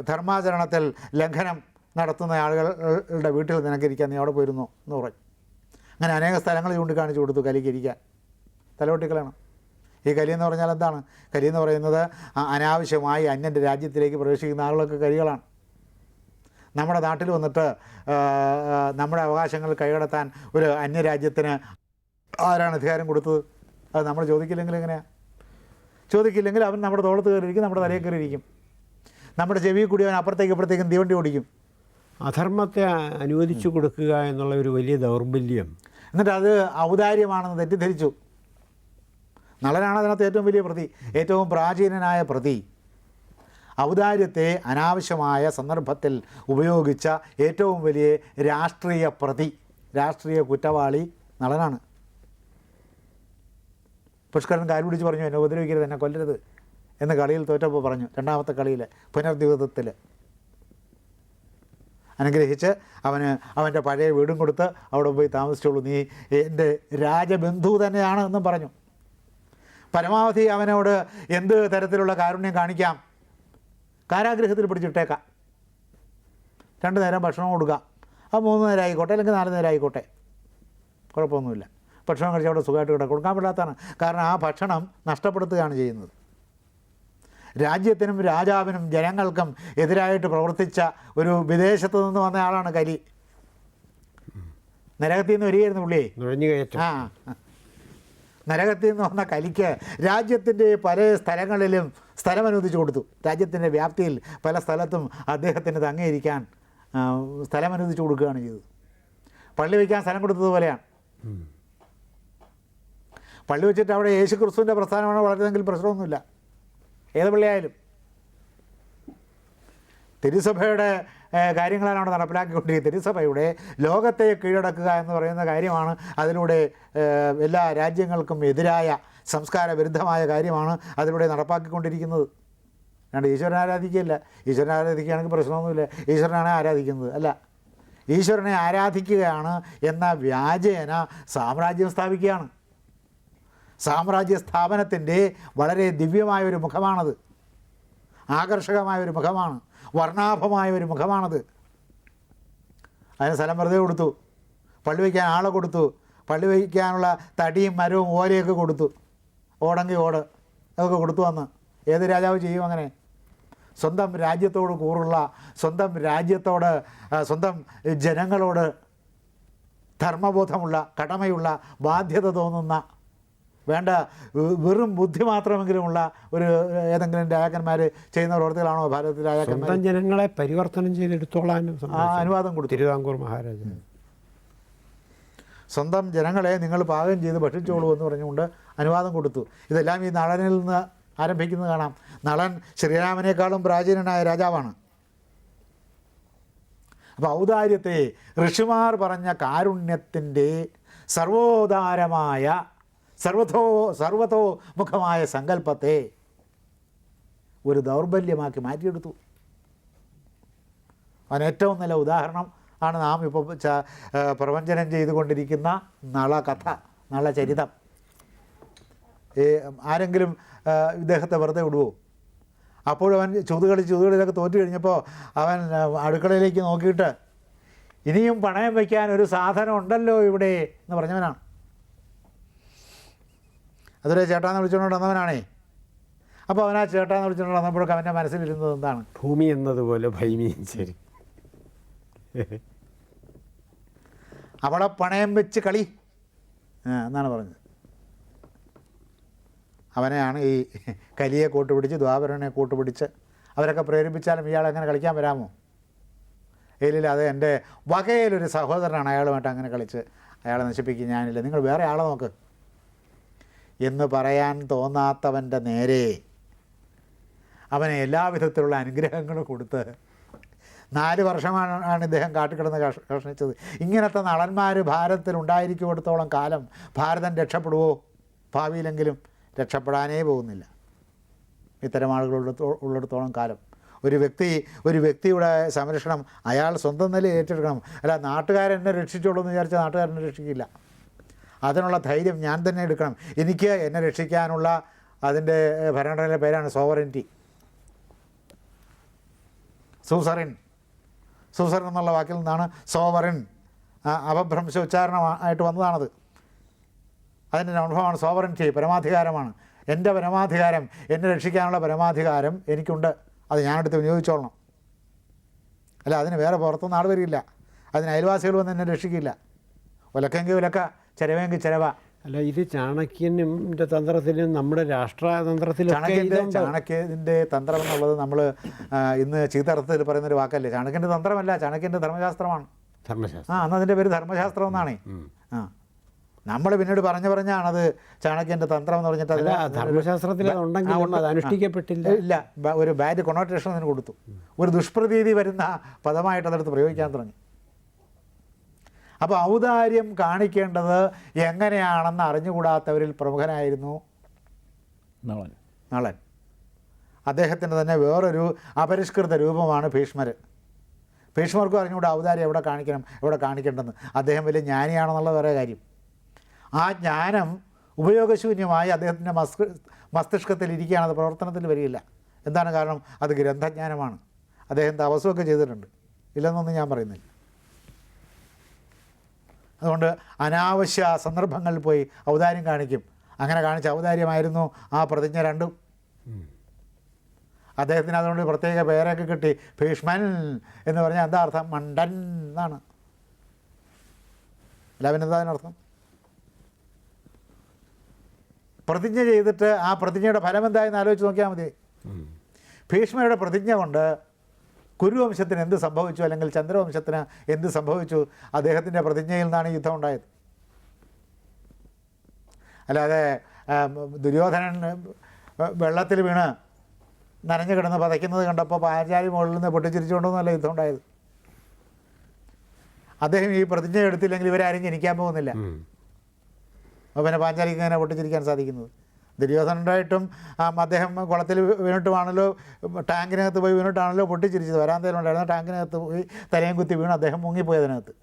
ധർമാചരണത്തിൽ ലംഘനം നടത്തുന്ന ആളുകളുടെ വീട്ടിൽ നിനക്കിരിക്കാൻ നീ അവിടെ പോയിരുന്നു എന്ന് പറഞ്ഞു. അങ്ങനെ അനേക സ്ഥലങ്ങൾ ചൂണ്ടിക്കാണിച്ചു കൊടുത്തു കലിക്ക് ഇരിക്കാൻ തലവട്ടിക്കളാണ്. ഈ കലി എന്ന് പറഞ്ഞാൽ എന്താണ്? കലി എന്ന് പറയുന്നത് അനാവശ്യമായി അന്യന്റെ രാജ്യത്തിലേക്ക് പ്രവേശിക്കുന്ന ആളുകളൊക്കെ കലികളാണ് നമ്മുടെ നാട്ടിൽ വന്നിട്ട് നമ്മുടെ അവകാശങ്ങൾ കൈകടത്താൻ ഒരു അന്യരാജ്യത്തിന് ആരാണ് അധികാരം കൊടുത്തത്? അത് നമ്മൾ ചോദിക്കില്ലെങ്കിൽ എങ്ങനെയാണ് ചോദിക്കില്ലെങ്കിൽ അവൻ നമ്മുടെ തോളത്ത് കയറിയിരിക്കും നമ്മുടെ തലയിൽ കയറിയിരിക്കും. നമ്മുടെ ചെവി കൂടി അവൻ അപ്പുറത്തേക്ക് ഇപ്പുറത്തേക്കും തീവണ്ടി ഓടിക്കും. അധർമ്മത്തെ അനുവദിച്ചു കൊടുക്കുക എന്നുള്ള ഒരു വലിയ ദൗർബല്യം. എന്നിട്ട് അത് ഔദാര്യമാണെന്ന് തെറ്റിദ്ധരിച്ചു. നളനാണ് അതിനകത്ത് ഏറ്റവും വലിയ പ്രതി ഏറ്റവും പ്രാചീനനായ പ്രതി. ഔദാര്യത്തെ അനാവശ്യമായ സന്ദർഭത്തിൽ ഉപയോഗിച്ച ഏറ്റവും വലിയ രാഷ്ട്രീയ പ്രതി രാഷ്ട്രീയ കുറ്റവാളി നടനാണ്. പുഷ്കരൻ കാര്യം പിടിച്ച് പറഞ്ഞു എന്നെ ഉപദ്രവിക്കരുത് എന്നെ കൊല്ലരുത് എന്ന് കളിയിൽ തോറ്റപ്പോൾ പറഞ്ഞു രണ്ടാമത്തെ കളിയിൽ പുനർജീവിതത്തിൽ അനുഗ്രഹിച്ച് അവന് അവന്റെ പഴയ വീടും കൊടുത്ത് അവിടെ പോയി താമസിച്ചോളൂ. നീ എന്റെ രാജബന്ധു തന്നെയാണ് എന്നും പറഞ്ഞു. പരമാവധി അവനോട് എന്ത് തരത്തിലുള്ള കാരുണ്യം കാണിക്കാം? കാരാഗ്രഹത്തിൽ പിടിച്ചിട്ടേക്കാം. രണ്ട് നേരം ഭക്ഷണം കൊടുക്കാം. അത് മൂന്ന് നേരം ആയിക്കോട്ടെ അല്ലെങ്കിൽ നാല് നേരം ആയിക്കോട്ടെ. കുഴപ്പമൊന്നുമില്ല. ഭക്ഷണം കഴിച്ച് അവിടെ സുഖമായിട്ട് കിടക്കും. കൊടുക്കാൻ പറ്റാത്തതാണ്. കാരണം ആ ഭക്ഷണം നഷ്ടപ്പെടുത്തുകയാണ് ചെയ്യുന്നത്. രാജ്യത്തിനും രാജാവിനും ജനങ്ങൾക്കും എതിരായിട്ട് പ്രവർത്തിച്ച ഒരു വിദേശത്ത് നിന്ന് വന്ന ആളാണ് കലി നരകത്തിൽ നിന്ന് വരികയായിരുന്നു പുള്ളിയെ ആ. നരകത്തിൽ നിന്ന് വന്ന കലിക്ക് രാജ്യത്തിന്റെ പല സ്ഥലങ്ങളിലും സ്ഥലം അനുവദിച്ചു കൊടുത്തു. രാജ്യത്തിന്റെ വ്യാപ്തിയിൽ പല സ്ഥലത്തും അദ്ദേഹത്തിന് തങ്ങിയിരിക്കാൻ സ്ഥലം അനുവദിച്ചു കൊടുക്കുകയാണ് ചെയ്തത്. പള്ളി വയ്ക്കാൻ സ്ഥലം കൊടുത്തതുപോലെയാണ് പള്ളി വെച്ചിട്ട് അവിടെ യേശു ക്രിസ്തുവിന്റെ പ്രസ്ഥാനമാണ് വളരുന്നതെങ്കിൽ പ്രശ്നമൊന്നുമില്ല. ഏത് പള്ളിയായാലും. തിരുസഭയുടെ കാര്യങ്ങളാണ് അവിടെ നടപ്പിലാക്കിക്കൊണ്ടിരിക്കുന്നത്. തിരുസഭയുടെ ലോകത്തെ കീഴടക്കുക എന്ന് പറയുന്ന കാര്യമാണ് അതിലൂടെ എല്ലാ രാജ്യങ്ങൾക്കും എതിരായ സംസ്കാര വിരുദ്ധമായ കാര്യമാണ് അതിലൂടെ നടപ്പാക്കിക്കൊണ്ടിരിക്കുന്നത്. അല്ലാണ്ട് ഈശ്വരനെ ആരാധിക്കുകയല്ല. ഈശ്വരനെ ആരാധിക്കുകയാണെങ്കിൽ പ്രശ്നമൊന്നുമില്ല. ഈശ്വരനാണ് ആരാധിക്കുന്നത്. അല്ല ഈശ്വരനെ ആരാധിക്കുകയാണ് എന്ന വ്യാജേന സാമ്രാജ്യം സ്ഥാപിക്കുകയാണ്. സാമ്രാജ്യ സ്ഥാപനത്തിന്റെ വളരെ ദിവ്യമായ ഒരു മുഖമാണത്. ആകർഷകമായ ഒരു മുഖമാണ്. വർണാഭമായ ഒരു മുഖമാണത്. അതിന് സ്ഥലം വെറുതെ കൊടുത്തു. പള്ളി വയ്ക്കാൻ ആളെ കൊടുത്തു. പള്ളി വയ്ക്കാനുള്ള തടിയും മരവും ഓലയൊക്കെ കൊടുത്തു. ഓടെങ്കിൽ ഓട്. അതൊക്കെ കൊടുത്തു വന്ന്. ഏത് രാജാവ് ചെയ്യും അങ്ങനെ? സ്വന്തം രാജ്യത്തോട് കൂറുള്ള സ്വന്തം രാജ്യത്തോട് സ്വന്തം ജനങ്ങളോട് ധർമ്മബോധമുള്ള കടമയുള്ള ബാധ്യത തോന്നുന്ന വേണ്ട വെറും ബുദ്ധി മാത്രമെങ്കിലുമുള്ള ഒരു ഏതെങ്കിലും രാജാക്കന്മാർ ചെയ്യുന്ന പ്രവർത്തികളാണോ ഭാരതത്തിലെ രാജാക്കന്മാർ ജനങ്ങളെ പരിവർത്തനം ചെയ്തെടുത്തോളാനും. അനുവാദം കൊടുത്തു. തിരുവിതാംകൂർ മഹാരാജ സ്വന്തം ജനങ്ങളെ നിങ്ങൾ പാകം ചെയ്ത് ഭക്ഷിച്ചോളൂ എന്ന് പറഞ്ഞുകൊണ്ട് അനുവാദം കൊടുത്തു. ഇതെല്ലാം ഈ നളനിൽ നിന്ന് ആരംഭിക്കുന്നത് കാണാം. നളൻ ശ്രീരാമനേക്കാളും പ്രാചീനനായ രാജാവാണ്. അപ്പോൾ ഔദാര്യത്തെ ഋഷിമാർ പറഞ്ഞ കാരുണ്യത്തിന്റെ സർവോദാരമായ സർവതോ സർവതോ മുഖമായ സങ്കല്പത്തെ ഒരു ദൗർബല്യമാക്കി മാറ്റിയെടുത്തു. അതിന് ഏറ്റവും നല്ല ഉദാഹരണം ആണ് നാം ഇപ്പോൾ പ്രവഞ്ചനം ചെയ്തുകൊണ്ടിരിക്കുന്ന നളകഥ നളചരിതം ചരിതം. ആരെങ്കിലും ഇദ്ദേഹത്തെ വെറുതെ വിടുവോ? അപ്പോഴവൻ ചുതുകളി ചുതുകളിലൊക്കെ തോറ്റു കഴിഞ്ഞപ്പോൾ അവൻ അടുക്കളയിലേക്ക് നോക്കിയിട്ട് ഇനിയും പണയം വയ്ക്കാൻ ഒരു സാധനം ഉണ്ടല്ലോ ഇവിടെ എന്ന് പറഞ്ഞവനാണ്. അതൊരു ചേട്ടാന്ന് വിളിച്ചുകൊണ്ട് വന്നവനാണേ അപ്പോൾ അവൻ ആ ചേട്ടാന്ന് വിളിച്ചുകൊണ്ട് വന്നപ്പോഴൊക്കെ അവന്റെ മനസ്സിലിരുന്നത് എന്താണ്? ഭൂമി എന്നതുപോലെ ഭൈമിയും ശരി. അവളെ പണയം വെച്ച് കളി. എന്നാണ് പറഞ്ഞത്. അവനെയാണ് ഈ കലിയെ കൂട്ടുപിടിച്ച് ദ്വാപരനെ കൂട്ടുപിടിച്ച് അവരൊക്കെ പ്രേരിപ്പിച്ചാലും ഇയാൾ അങ്ങനെ കളിക്കാൻ വരാമോ? ഇല്ലില്ല അത് എന്റെ വകയിലൊരു സഹോദരനാണ്. അയാളുമായിട്ട് അങ്ങനെ കളിച്ച് അയാളെ നശിപ്പിക്കും. ഞാനില്ല. നിങ്ങൾ വേറെ ആളെ നോക്ക്. എന്ന് പറയാൻ തോന്നാത്തവന്റെ നേരെ അവനെ എല്ലാവിധത്തിലുള്ള അനുഗ്രഹങ്ങളും കൊടുത്ത് നാല് വർഷമാണ് ഇദ്ദേഹം കാട്ടിക്കിടന്ന് കഷ കഷ്ണിച്ചത്. ഇങ്ങനത്തെ നടന്മാർ ഭാരതത്തിൽ ഉണ്ടായിരിക്കുന്നിടത്തോളം കാലം ഭാരതം രക്ഷപ്പെടുവോ? ഭാവിയിലെങ്കിലും രക്ഷപ്പെടാനേ പോകുന്നില്ല. ഇത്തരം ആളുകളുള്ള ഉള്ളിടത്തോളം കാലം. ഒരു വ്യക്തി ഒരു വ്യക്തിയുടെ സംരക്ഷണം അയാൾ സ്വന്തം നിലയിൽ ഏറ്റെടുക്കണം. അല്ല നാട്ടുകാരെന്നെ രക്ഷിച്ചോളൂ എന്ന് വിചാരിച്ചാൽ നാട്ടുകാരനെ രക്ഷിക്കില്ല. അതിനുള്ള ധൈര്യം ഞാൻ തന്നെ എടുക്കണം. എനിക്ക് എന്നെ രക്ഷിക്കാനുള്ള അതിന്റെ ഭരണഘടനയിലെ പേരാണ് സോവറിന്റി സൂസറിൻ. സൂസറിൻ എന്നുള്ള വാക്കിൽ നിന്നാണ് സോവറിൻ അപഭ്രംശ ഉച്ചാരണമായിട്ട് വന്നതാണത്. അതിന്റെ അനുഭവമാണ് സോവറിന്റി പരമാധികാരമാണ്. എന്റെ പരമാധികാരം എന്നെ രക്ഷിക്കാനുള്ള പരമാധികാരം എനിക്കുണ്ട്. അത് ഞാനെടുത്ത് വിനിയോഗിച്ചോളണം. അല്ല അതിന് വേറെ പുറത്തുനിന്ന് ആൾ വരില്ല. അതിന് അയൽവാസികൾ വന്ന് എന്നെ രക്ഷിക്കില്ല. ഒലക്കെങ്കിൽ ഒലക്ക ചിലവെങ്കിൽ ചിരവ. അല്ല ഇത് ചാണക്യനും ന്റെ തന്ത്രത്തിലും നമ്മുടെ രാഷ്ട്രതന്ത്രത്തിലും ചാണക്യന്റെ ചാണക്യന്റെ തന്ത്രം എന്നുള്ളത് നമ്മൾ ഇന്ന് ചീത്തർത്ഥത്തിൽ പറയുന്നൊരു വാക്കല്ലേ? ചാണക്യന്റെ തന്ത്രമല്ല ചാണക്യന്റെ ധർമ്മശാസ്ത്രമാണ്. ധർമ്മശാസ്ത്രം. ആ അന്ന് അതിന്റെ പേര് ധർമ്മശാസ്ത്രം എന്നാണ്. ആ. നമ്മൾ പിന്നീട് പറഞ്ഞു പറഞ്ഞാണ് അത് ചാണക്യന്റെ തന്ത്രം എന്ന് പറഞ്ഞിട്ട് അതിൽ ധർമ്മശാസ്ത്രത്തിൽ അത് അനുഷ്ഠിക്കപ്പെട്ടില്ല. ഇല്ല ഒരു ബാഡ് കൊണോട്ടേഷൻ അതിന് കൊടുത്തു. ഒരു ദുഷ്പ്രതീതി വരുന്ന പദമായിട്ട് അതെടുത്ത് പ്രയോഗിക്കാൻ തുടങ്ങി. അപ്പോൾ ഔദാര്യം കാണിക്കേണ്ടത് എങ്ങനെയാണെന്ന് അറിഞ്ഞുകൂടാത്തവരിൽ പ്രമുഖനായിരുന്നു നളൻ. നളൻ. അദ്ദേഹത്തിന്റെ തന്നെ വേറൊരു അപരിഷ്കൃത രൂപമാണ് ഭീഷ്മർ ഭീഷ്മർക്കും അറിഞ്ഞുകൂടെ ഔദാര്യം എവിടെ കാണിക്കണം എവിടെ കാണിക്കേണ്ടെന്ന്. അദ്ദേഹം വലിയ ജ്ഞാനിയാണെന്നുള്ള വേറെ കാര്യം. ആ ജ്ഞാനം ഉപയോഗശൂന്യമായി അദ്ദേഹത്തിന്റെ മസ്ക മസ്തിഷ്കത്തിൽ ഇരിക്കുകയാണ് അത് പ്രവർത്തനത്തിൽ വരികയില്ല. എന്താണ് കാരണം? അത് ഗ്രന്ഥജ്ഞാനമാണ്. അദ്ദേഹം തപസ്സുമൊക്കെ ചെയ്തിട്ടുണ്ട്. ഇല്ലെന്നൊന്നും ഞാൻ പറയുന്നില്ല. അതുകൊണ്ട് അനാവശ്യ സന്ദർഭങ്ങളിൽ പോയി ഔദാര്യം കാണിക്കും. അങ്ങനെ കാണിച്ച ഔദാര്യമായിരുന്നു ആ പ്രതിജ്ഞ രണ്ടും. അദ്ദേഹത്തിന് അതുകൊണ്ട് പ്രത്യേക പേരൊക്കെ കിട്ടി. ഭീഷ്മൻ എന്ന് പറഞ്ഞാൽ എന്താ അർത്ഥം? മണ്ടൻ എന്നാണ്. അല്ല പിന്നെന്താ അതിനർത്ഥം? പ്രതിജ്ഞ ചെയ്തിട്ട് ആ പ്രതിജ്ഞയുടെ ഫലം എന്തായെന്ന് ആലോചിച്ച് നോക്കിയാൽ മതി. ഭീഷ്മയുടെ പ്രതിജ്ഞ കൊണ്ട് കുരുവംശത്തിന് എന്ത് സംഭവിച്ചു? അല്ലെങ്കിൽ ചന്ദ്രവംശത്തിന് എന്ത് സംഭവിച്ചു? അദ്ദേഹത്തിന്റെ പ്രതിജ്ഞയിൽ നിന്നാണ് യുദ്ധം ഉണ്ടായത്. അല്ലാതെ ദുര്യോധനൻ വെള്ളത്തിൽ വീണ് നനഞ്ഞു കിടന്ന് പതയ്ക്കുന്നത് കണ്ടപ്പോൾ പാഞ്ചാലി മുകളിൽ നിന്ന് പൊട്ടിച്ചിരിച്ചുകൊണ്ടൊന്നുമല്ല യുദ്ധം ഉണ്ടായത്. അദ്ദേഹം ഈ പ്രതിജ്ഞ എടുത്തില്ലെങ്കിൽ ഇവരാരും ജനിക്കാൻ പോകുന്നില്ല. അപ്പോൾ പിന്നെ പാഞ്ചാലിക്ക് ഇങ്ങനെ പൊട്ടിച്ചിരിക്കാൻ സാധിക്കുന്നത്? ദുര്യോധനനായിട്ടും അദ്ദേഹം കുളത്തിൽ വീണിട്ടുമാണല്ലോ ടാങ്കിനകത്ത് പോയി വീണിട്ടാണല്ലോ പൊട്ടിച്ചിരിച്ചത്. വരാന്തയിലുണ്ടായിരുന്ന ടാങ്കിനകത്ത് പോയി തലയും കുത്തി വീണ് അദ്ദേഹം മുങ്ങിപ്പോയി അതിനകത്ത്.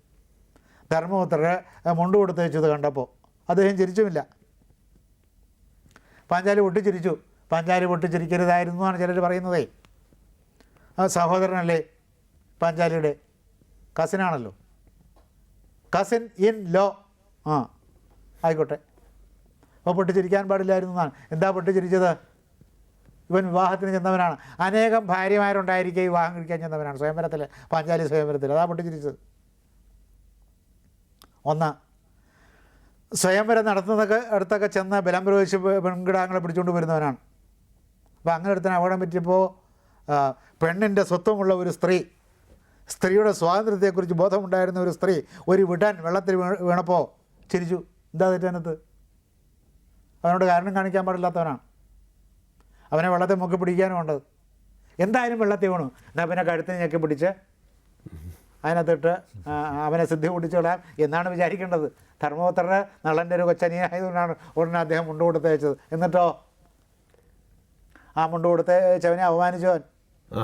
ധർമ്മപുത്രരെ മുണ്ട് കൊടുത്ത് വെച്ചത് കണ്ടപ്പോൾ അദ്ദേഹം ചിരിച്ചുമില്ല. പാഞ്ചാലി പൊട്ടിച്ചിരിച്ചു. പാഞ്ചാലി പൊട്ടിച്ചിരിക്കരുതായിരുന്നു എന്നാണ് ചിലർ പറയുന്നതേ. ആ സഹോദരനല്ലേ പാഞ്ചാലിയുടെ? കസിനാണല്ലോ കസിൻ ഇൻ ലോ ആ ആയിക്കോട്ടെ. അപ്പോൾ പൊട്ടിച്ചിരിക്കാൻ പാടില്ലായിരുന്നു എന്നാണ്. എന്താ പൊട്ടിച്ചിരിച്ചത്? ഇവൻ വിവാഹത്തിന് ചെന്നവനാണ്. അനേകം ഭാര്യമാരുണ്ടായിരിക്കെ വിവാഹം കഴിക്കാൻ ചെന്നവനാണ്. സ്വയംവരത്തിൽ പാഞ്ചാലി സ്വയംവരത്തിൽ. അതാ പൊട്ടിച്ചിരിച്ചത്. ഒന്ന് സ്വയംവരം നടത്തുന്നതൊക്കെ അടുത്തൊക്കെ ചെന്ന് ബലം പ്രവേശിച്ച് പെൺകിടാങ്ങളെ പിടിച്ചുകൊണ്ട് വരുന്നവനാണ്. അപ്പോൾ അങ്ങനെ അടുത്തിന് അപകടം പറ്റിയപ്പോൾ പെണ്ണിന്റെ സ്വത്വമുള്ള ഒരു സ്ത്രീ സ്ത്രീയുടെ സ്വാതന്ത്ര്യത്തെക്കുറിച്ച് ബോധമുണ്ടായിരുന്ന ഒരു സ്ത്രീ ഒരു വിടൻ വെള്ളത്തിൽ വീണപ്പോൾ ചിരിച്ചു. എന്താ തെറ്റനത്ത് അവനോട് കാരണം കാണിക്കാൻ പാടില്ലാത്തവനാണ്. അവനെ വെള്ളത്തെ മുക്കി പിടിക്കാനും ഉണ്ട്. എന്തായാലും വെള്ളത്തിൽ വീണു. എന്നാൽ പിന്നെ കഴുത്തിന് ഞെക്കി പിടിച്ച് അതിനകത്തിട്ട് അവനെ സിദ്ധി പിടിച്ചു വിടാം എന്നാണ് വിചാരിക്കേണ്ടത്. ധർമ്മപുത്രന് നളന്റെ ഒരു കൊച്ചനിയായതുകൊണ്ടാണ് ഉടനെ അദ്ദേഹം മുണ്ട് കൊടുത്ത് അയച്ചത്. എന്നിട്ടോ? ആ മുണ്ട് കൊടുത്ത് അയച്ചവനെ അപമാനിച്ചവൻ ആ.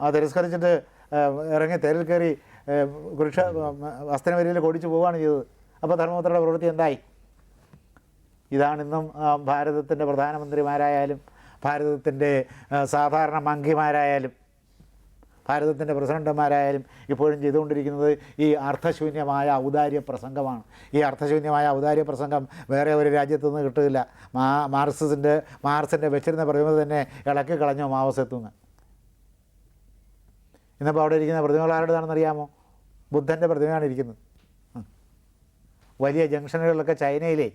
ആ തിരസ്കരിച്ചിട്ട് ഇറങ്ങി തേരിൽ കയറി വൃക്ഷ അസ്തനവരിയിൽ കൊടിച്ചു പോവുകയാണ് ചെയ്തത്. അപ്പോൾ ധർമ്മപുത്രയുടെ പ്രവൃത്തി എന്തായി? ഇതാണ് ഇന്നും ഭാരതത്തിന്റെ പ്രധാനമന്ത്രിമാരായാലും ഭാരതത്തിന്റെ സാധാരണ മന്ത്രിമാരായാലും ഭാരതത്തിന്റെ പ്രസിഡന്റുമാരായാലും ഇപ്പോഴും ചെയ്തുകൊണ്ടിരിക്കുന്നത് ഈ അർത്ഥശൂന്യമായ ഔദാര്യ പ്രസംഗമാണ്. ഈ അർത്ഥശൂന്യമായ ഔദാര്യ പ്രസംഗം വേറെ ഒരു രാജ്യത്തുനിന്ന് കിട്ടുകയില്ല. മാ മാർസിന്റെ മാർസിന്റെ വെച്ചിരുന്ന പ്രതിമ തന്നെ ഇളക്കി കളഞ്ഞു മാവസത്തുനിന്ന്. ഇന്നിപ്പോൾ അവിടെ ഇരിക്കുന്ന പ്രതിമകൾ ആരുടേതാണെന്ന് അറിയാമോ ബുദ്ധന്റെ പ്രതിമയാണ് ഇരിക്കുന്നത്. വലിയ ജംഗ്ഷനുകളിലൊക്കെ ചൈനയിലെ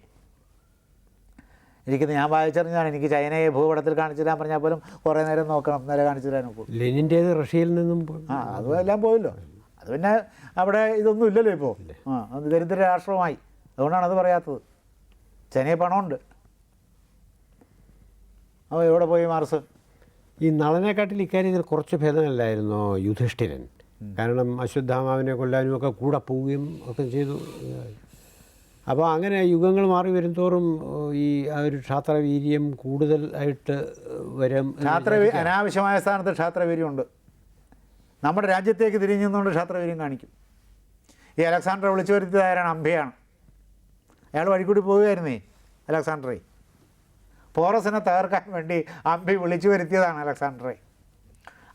ഇരിക്കുന്നത് ഞാൻ വായിച്ചറിഞ്ഞാണ് എനിക്ക് ചൈനയെ ഭൂപടത്തിൽ കാണിച്ചു തരാൻ പറഞ്ഞാൽ പോലും കുറേ നേരം നോക്കണം. നേരെ കാണിച്ചു തരാൻ ലെനിന്റേത് റഷ്യയിൽ നിന്നും ആ അതും എല്ലാം പോയല്ലോ. അത് പിന്നെ അവിടെ ഇതൊന്നും ഇല്ലല്ലോ ഇപ്പോൾ ആ അത് ദരിദ്ര രാഷ്ട്രമായി അതുകൊണ്ടാണ് അത് പറയാത്തത്. ചൈനയിൽ പണമുണ്ട്. അപ്പോൾ എവിടെ പോയി മാർസ്? ഈ നളനെക്കാട്ടിൽ ഇക്കാര്യത്തിൽ കുറച്ച് ഭേദമല്ലായിരുന്നു യുധിഷ്ഠിരൻ? കാരണം അശ്വത്ഥാമാവിനെ കൊല്ലാനും ഒക്കെ കൂടെ പോവുകയും ഒക്കെ ചെയ്തു. അപ്പോൾ അങ്ങനെ യുഗങ്ങൾ മാറി വരുംതോറും ഈ ആ ഒരു ക്ഷാത്രവീര്യം കൂടുതലായിട്ട് വരും ക്ഷാത്ര അനാവശ്യമായ സ്ഥാനത്ത് ക്ഷാത്രവീര്യമുണ്ട്. നമ്മുടെ രാജ്യത്തേക്ക് തിരിഞ്ഞു നിന്നുകൊണ്ട് ക്ഷാത്രവീര്യം കാണിക്കും. ഈ അലക്സാണ്ടർ വിളിച്ചു വരുത്തിയത് ആരാണ്? അംബയാണ്. അയാൾ വഴിക്കൂടി പോവുകയായിരുന്നേ അലക്സാണ്ടറെ. പോറസിനെ തകർക്കാൻ വേണ്ടി അംബി വിളിച്ചു വരുത്തിയതാണ് അലക്സാണ്ടറെ.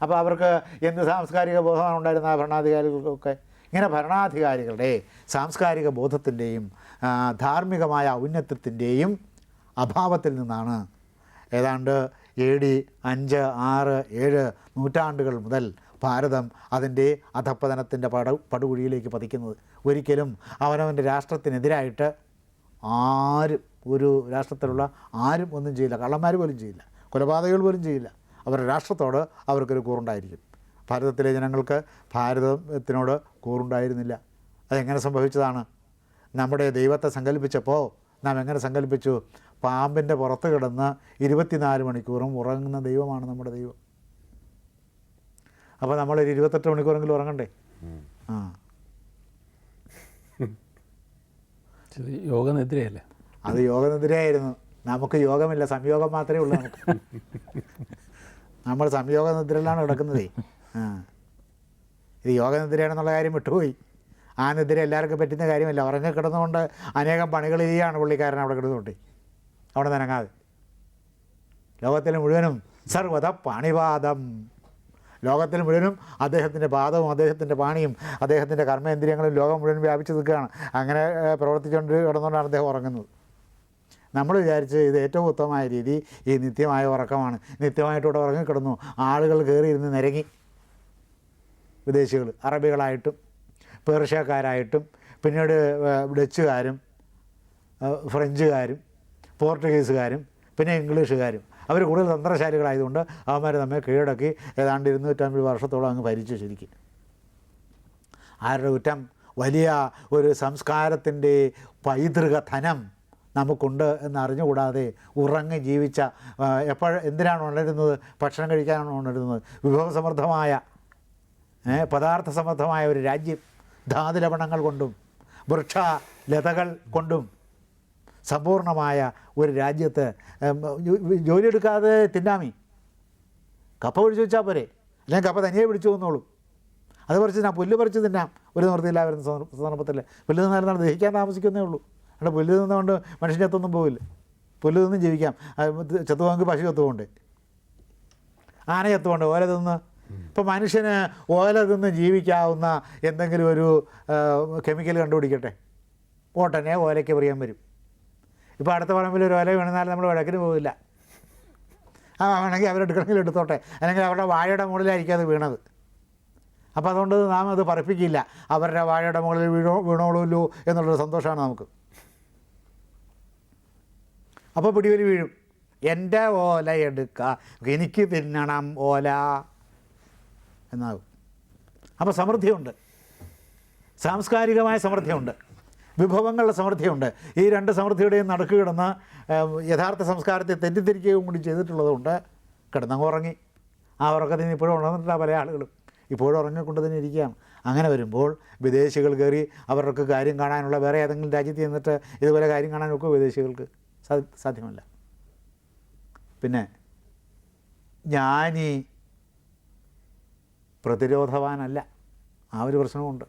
അപ്പോൾ അവർക്ക് എന്ത് സാംസ്കാരിക ബോധമാണ് ഉണ്ടായിരുന്ന ആ ഭരണാധികാരികൾക്കൊക്കെ? ഇങ്ങനെ ഭരണാധികാരികളുടെ സാംസ്കാരിക ബോധത്തിന്റെയും ധാർമ്മികമായ ഔന്നത്യത്തിന്റെയും അഭാവത്തിൽ നിന്നാണ്. ഏതാണ്ട് എ ഡി അഞ്ച് ആറ് ഏഴ് നൂറ്റാണ്ടുകൾ മുതൽ ഭാരതം അതിന്റെ അധപ്പതനത്തിന്റെ പട പടുകുഴിയിലേക്ക് പതിക്കുന്നത്. ഒരിക്കലും അവനവന്റെ രാഷ്ട്രത്തിനെതിരായിട്ട് ആരും ഒരു രാഷ്ട്രത്തിലുള്ള ആരും ഒന്നും ചെയ്യില്ല. കള്ളന്മാർ പോലും ചെയ്യില്ല. കൊലപാതകങ്ങൾ പോലും ചെയ്യില്ല. അവരുടെ രാഷ്ട്രത്തോട് അവർക്കൊരു കൂറുണ്ടായിരിക്കും. ഭാരതത്തിലെ ജനങ്ങൾക്ക് ഭാരതത്തിനോട് കൂറുണ്ടായിരുന്നില്ല. അതെങ്ങനെ സംഭവിച്ചതാണ്? നമ്മുടെ ദൈവത്തെ സങ്കല്പിച്ചപ്പോൾ നാം എങ്ങനെ സങ്കല്പിച്ചു? പാമ്പിന്റെ പുറത്ത് കിടന്ന് ഇരുപത്തിനാല് മണിക്കൂറും ഉറങ്ങുന്ന ദൈവമാണ് നമ്മുടെ ദൈവം. അപ്പോൾ നമ്മളൊരു ഇരുപത്തെട്ട് മണിക്കൂറെങ്കിലും ഉറങ്ങണ്ടേ? ആ. ഇത് യോഗനെതിരെയല്ലേ അത് യോഗനിദ്രയായിരുന്നു. നമുക്ക് യോഗമില്ല സംയോഗം മാത്രമേ ഉള്ളൂ നമുക്ക്. നമ്മൾ സംയോഗ നിദ്രയിലാണ് കിടക്കുന്നതേ. ആ. ഇത് യോഗനിദ്രയാണെന്നുള്ള കാര്യം വിട്ടുപോയി. ആ നിദ്ര എല്ലാവർക്കും പറ്റുന്ന കാര്യമല്ല. ഉറങ്ങി കിടന്നുകൊണ്ട് അനേകം പണികൾ ചെയ്യുകയാണ് പുള്ളിക്കാരൻ അവിടെ കിടന്നുകൊണ്ട്. അവിടെ നനങ്ങാതെ ലോകത്തിൽ മുഴുവനും സർവത പാണിപാദം. ലോകത്തിൽ മുഴുവനും അദ്ദേഹത്തിന്റെ പാദവും അദ്ദേഹത്തിന്റെ പാണിയും അദ്ദേഹത്തിന്റെ കർമ്മേന്ദ്രിയങ്ങളും ലോകം മുഴുവൻ വ്യാപിച്ചു നിൽക്കുകയാണ്. അങ്ങനെ പ്രവർത്തിച്ചുകൊണ്ട് കിടന്നുകൊണ്ടാണ് അദ്ദേഹം ഉറങ്ങുന്നത്. നമ്മൾ വിചാരിച്ച് ഇത് ഏറ്റവും ഉത്തമമായ രീതി ഈ നിത്യമായ ഉറക്കമാണ്. നിത്യമായിട്ട് ഇവിടെ ഉറങ്ങിക്കിടന്നു. ആളുകൾ കയറിയിരുന്ന് നിരങ്ങി. വിദേശികൾ അറബികളായിട്ടും പേർഷ്യക്കാരായിട്ടും പിന്നീട് ഡച്ചുകാരും ഫ്രഞ്ചുകാരും പോർട്ടുഗീസുകാരും പിന്നെ ഇംഗ്ലീഷുകാരും. അവർ കൂടുതൽ തന്ത്രശാലികളായതുകൊണ്ട് അവന്മാർ നമ്മെ കീഴടക്കി ഏതാണ്ട് ഇരുന്നൂറ്റമ്പത് വർഷത്തോളം അങ്ങ് ഭരിച്ചു ശരിക്കും. ആരുടെ കുറ്റം? വലിയ ഒരു സംസ്കാരത്തിന്റെ പൈതൃക ധനം നമുക്കുണ്ട് എന്നറിഞ്ഞുകൂടാതെ ഉറങ്ങി ജീവിച്ച എപ്പോൾ എന്തിനാണ് ഉണരുന്നത്? ഭക്ഷണം കഴിക്കാനാണ് ഉണരുന്നത്? വിഭവസമൃദ്ധമായ പദാർത്ഥ സമൃദ്ധമായ ഒരു രാജ്യം. ധാതുലവണങ്ങൾ കൊണ്ടും വൃക്ഷ ലതകൾ കൊണ്ടും സമ്പൂർണമായ ഒരു രാജ്യത്ത് ജോലിയെടുക്കാതെ തിന്നാമി. കപ്പ പിടിച്ചു വെച്ചാൽ പോരെ. അല്ലെങ്കിൽ കപ്പ തനിയെ പിടിച്ചു വന്നോളൂ അത് പറിച്ച് തിന്നാം. പുല്ല് പറിച്ച് തിന്നാം. ഒരു നിവൃത്തിയില്ല വരുന്ന സന്ദർഭ- സന്ദർഭത്തിൽ പുല്ല് തിന്നാലും ദഹിക്കാൻ താമസിക്കുന്നേ ഉള്ളൂ. അവിടെ പുല്ല് തിന്നുകൊണ്ട് മനുഷ്യന്റെ അത്തൊന്നും പോവില്ല. പുല്ല് തിന്നും ജീവിക്കാം. ചത്തുപോകുമെങ്കിൽ പശു ചത്തുപോകണ്ടേ. ആന ചത്തുകൊണ്ട് തിന്ന് ഇപ്പം മനുഷ്യന് ഓല തിന്ന് ജീവിക്കാവുന്ന എന്തെങ്കിലും ഒരു കെമിക്കൽ കണ്ടുപിടിക്കട്ടെ. ഓട്ടനെ ഓലയ്ക്ക് പറയാൻ വരും. ഇപ്പോൾ അടുത്ത പറമ്പിൽ ഒരു ഓല വീണെന്നാൽ നമ്മൾ വഴക്കിന് പോവില്ല. ആ വേണമെങ്കിൽ അവരെടുക്കണമെങ്കിൽ എടുത്തോട്ടെ. അല്ലെങ്കിൽ അവരുടെ വാഴയുടെ മുകളിലായിരിക്കും അത് വീണത്. അപ്പോൾ അതുകൊണ്ട് നാം അത് പറപ്പിക്കില്ല. അവരുടെ വാഴയുടെ മുകളിൽ വീണോ വീണോളൂല്ലോ എന്നുള്ളൊരു സന്തോഷമാണ് നമുക്ക്. അപ്പോൾ പിടിവലി വീഴും. എന്റെ ഓല എടുക്ക. എനിക്ക് തിന്നണം ഓല. എന്നാകും. അപ്പോൾ സമൃദ്ധിയുണ്ട്. സാംസ്കാരികമായ സമൃദ്ധിയുണ്ട്. വിഭവങ്ങളുടെ സമൃദ്ധിയുണ്ട്. ഈ രണ്ട് സമൃദ്ധിയുടെയും നടക്കു കിടന്ന് യഥാർത്ഥ സംസ്കാരത്തെ തെറ്റിദ്ധരിക്കുകയും കൂടി ചെയ്തിട്ടുള്ളതുകൊണ്ട് കിടന്നങ്ങ് ഉറങ്ങി. ആ ഉറക്കത്തിൽ നിന്ന് ഇപ്പോഴും ഉണർന്നിട്ടില്ല പല ആളുകളും. ഇപ്പോഴും ഉറങ്ങിക്കൊണ്ട് തന്നെ ഇരിക്കുകയാണ്. അങ്ങനെ വരുമ്പോൾ വിദേശികൾ കയറി അവർക്ക് കാര്യം കാണാനുള്ള വേറെ ഏതെങ്കിലും രാജ്യത്ത് ചെന്നിട്ട് ഇതുപോലെ കാര്യം കാണാനൊക്കെ വിദേശികൾക്ക് സാധ്യമല്ല. പിന്നെ ജ്ഞാനി പ്രതിരോധവാനല്ല. ആ ഒരു പ്രശ്നമുണ്ട്